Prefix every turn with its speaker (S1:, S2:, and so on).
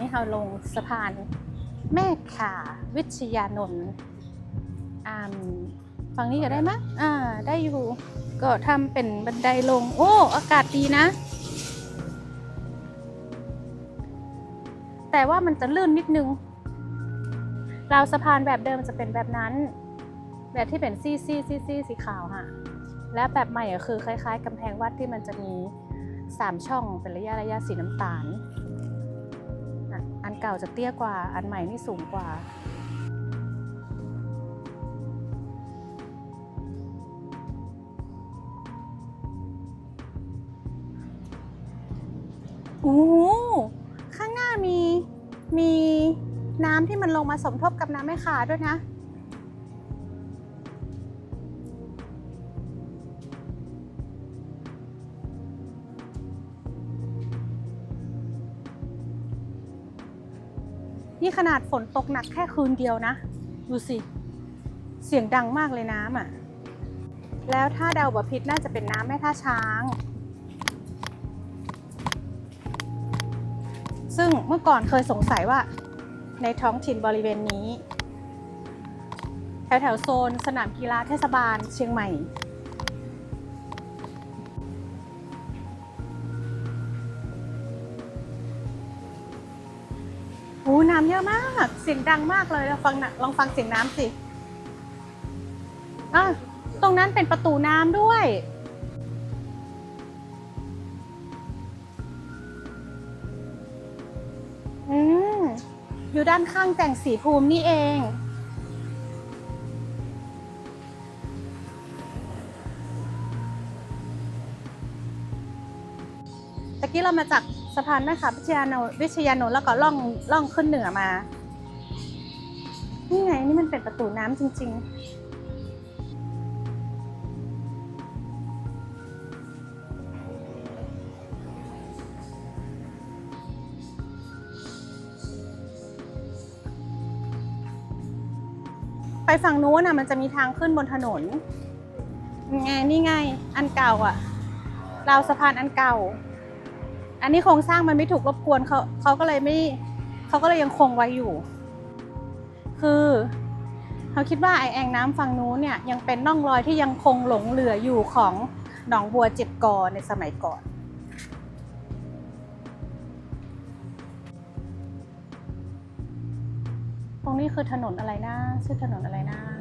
S1: นี้เราลงสะพานแม่ขาวิชยานนท์อ่าฝั่งนี้ก็ได้ไหมอ่า ได้อยู่ ก็ทำเป็นบันไดลง โอ้ อากาศดีนะ แต่ว่ามันจะลื่นนิดนึง ราวสะพานแบบเดิมจะเป็นแบบนั้น แบบที่เป็นซี่ซี่ซี่ซี่สีขาวค่ะ และแบบใหม่ก็คือคล้าย ๆกำแพงวัดที่มันจะมีสามช่องเป็นระยะระยะสีน้ำตาล อันเก่าจะเตี้ยกว่า อันใหม่นี่สูงกว่า โอ้โหข้างหน้ามีมีน้ำที่มันลงมาสมทบกับน้ำแม่ขาด้วยนะ นี่ขนาดฝนตกหนักแค่คืนเดียวนะ ดูสิ เสียงดังมากเลยน้ำอะ แล้วถ้าเดาบพิษน่าจะเป็นน้ำแม่ท่าช้าง ซึ่งเมื่อก่อนเคยสงสัยว่า ในท้องถิ่นบริเวณนี้ แถวแถวโซนสนามกีฬาเทศบาลเชียงใหม่ โอ้น้ำเยอะมาก เสียงดังมากเลยลองฟังลองฟังเสียงน้ำสิอะตรงนั้นเป็นประตูน้ำด้วย อืม อยู่ด้านข้างแต่งสีภูมินี่เอง ตะกี้เรามาจาก สะพานแม่ขาวิทยานนวิทยานนท์แล้วก็ล่องล่องขึ้นเหนือมา นี่ไงนี่มันเป็นประตูน้ำจริง ๆไปฝั่งนู้นน่ะมันจะมีทางขึ้นบนถนนไงนี่ไง อันเก่าอะราวสะพานอันเก่า อันนี้โครงสร้างมันไม่ถูกรบกวนเขาเขาก็เลยไม่เขาก็เลยยังคงไว้อยู่ คือเขาคิดว่าไอแองน้ำฝั่งนู้นเนี่ยยังเป็นน่องรอยที่ยังคงหลงเหลืออยู่ของหนองบัวเจ็ดกอในสมัยก่อนตรงนี้คือถนนอะไรนะชื่อถนนอะไรนะ